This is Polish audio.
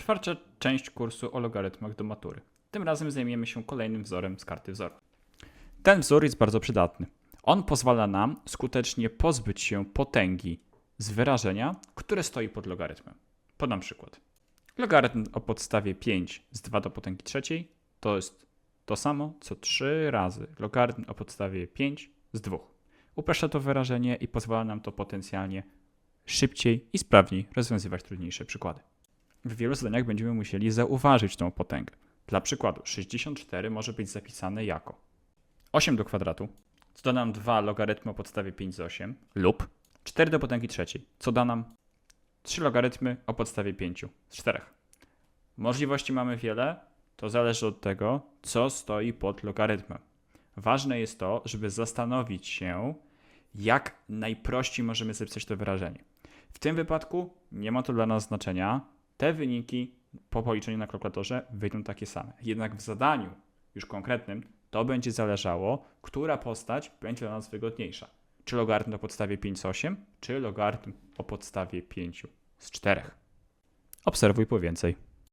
Czwarta część kursu o logarytmach do matury. Tym razem zajmiemy się kolejnym wzorem z karty wzoru. Ten wzór jest bardzo przydatny. On pozwala nam skutecznie pozbyć się potęgi z wyrażenia, które stoi pod logarytmem. Podam przykład. Logarytm o podstawie 5 z 2 do potęgi trzeciej to jest to samo, co 3 razy logarytm o podstawie 5 z 2. Upraszcza to wyrażenie i pozwala nam to potencjalnie szybciej i sprawniej rozwiązywać trudniejsze przykłady. W wielu zadaniach będziemy musieli zauważyć tą potęgę. Dla przykładu 64 może być zapisane jako 8 do kwadratu, co da nam 2 logarytmy o podstawie 5 z 8, lub 4 do potęgi trzeciej, co da nam 3 logarytmy o podstawie 5 z 4. Możliwości mamy wiele, to zależy od tego, co stoi pod logarytmem. Ważne jest to, żeby zastanowić się, jak najprościej możemy zapisać to wyrażenie. W tym wypadku nie ma to dla nas znaczenia. Te wyniki po policzeniu na kalkulatorze wyjdą takie same. Jednak w zadaniu już konkretnym to będzie zależało, która postać będzie dla nas wygodniejsza. Czy logarytm o podstawie 5 z 8, czy logarytm o podstawie 5 z 4. Obserwuj po więcej.